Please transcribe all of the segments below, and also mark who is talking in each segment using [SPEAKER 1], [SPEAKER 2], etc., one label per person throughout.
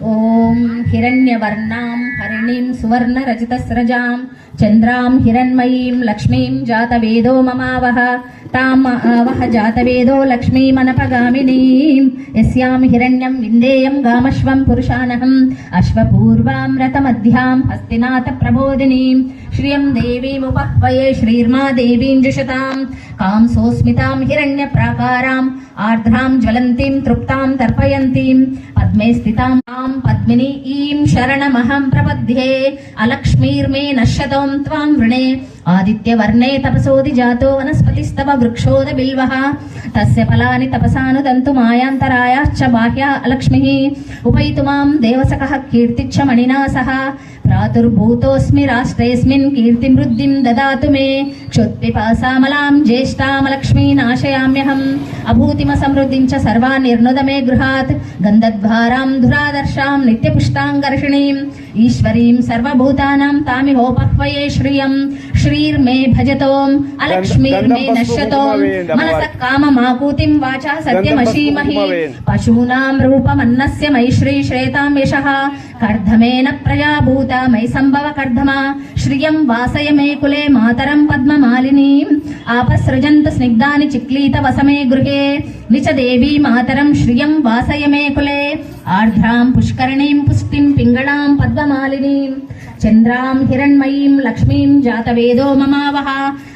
[SPEAKER 1] ఓం హిరణ్యవర్ణాం హరిణీం సువర్ణరజితస్రజాం చంద్రాం హిరణ్మయీం లక్ష్మీం జాతవేదో మమావహ తాం ఆవహ జాతవేదో లక్ష్మీమనపగామినీం యస్యాం హిరణ్యం విందేయం గామశ్వం పురుషానహం అశ్వపూర్వాం రతమధ్యాం హస్తినాథ ప్రబోధినీం श्रियं देवीमुपह्वये श्रीर्मा देवीं जुषतां कां सोऽस्मितां हिरण्यप्राकाराम् आर्द्रां ज्वलन्तीं तृप्तां तर्पयन्तीं पद्मे स्थितां तां पद्मिनी ईं शरणमहं प्रपद्ये अलक्ष्मीर्मे नश्यतों त्वां वृणे ఆదిత్య వర్ణే తపసోది జాతో వనస్పతిస్తవ వృక్షోద బిల్వ తస్య ఫలాని తపసాను దంతు మాయాంతరాయాశ్చ బాహ్యా లక్ష్మి ఉపయితుమాం దేవసక కీర్తిచ్చ మణినా సహ ప్రాతుర్భూతోస్మి రాష్ట్రేస్మిన్ కీర్తిం వృద్ధిం దదాతు మే క్షుత్పిపాసామలాం జ్యేష్ఠామలక్ష్మీ నాశయామ్యహం అభూతిమ సమృద్ధిం చ సర్వాన్ నిర్నుదమే గృహాత్ గంధద్వారాం ధురాదర్శాం నిత్యపుష్టాంగర్షిణీం ఈశ్వరీం సర్వభూతానాం తామిహోపహ్వయే శ్రియం శ్రీర్మే భజతోం అలక్ష్మీర్మే నశ్యతోం మనస కామ మాకూతిం వాచ సత్యమశీమహి పశూనాం రూపమన్నస్య మై శ్రీ శ్రేతాం యశ. కర్ధమేన ప్రజాభూత మై సంభవ కర్ధమా. శ్రియం వాసయ మే కులే మాతరం పద్మమాలినీం. ఆపసృజంత స్నిగ్ధాని చిక్లీత వసమే గృహే. నిచ దేవీ మాతరం శ్రియం వాసయ మే కులే. ఆర్ధ్రాం పుష్కరిణీం పుష్టిం పింగళాం పద్మమాలినీం. చంద్రాం హిరణ్మయీం లక్ష్మీం జాతవేదో మమావహ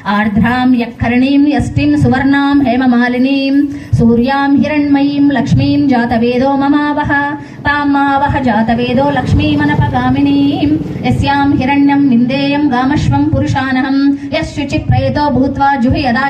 [SPEAKER 1] ఆర్ద్రాం యక్కరణీం యష్టిం సువర్ణాం హేమమాలినీం సూర్యాం హిరణ్మయీం లక్ష్మీం జాతవేదో మమావహ తాం మావహ జాతవేదో లక్ష్మీమనపగామినీం యస్యాం హిరణ్యం నిందేయం గామశ్వం పురుషానహం యశుచిప్రయతో భూత్వా జుహి యదా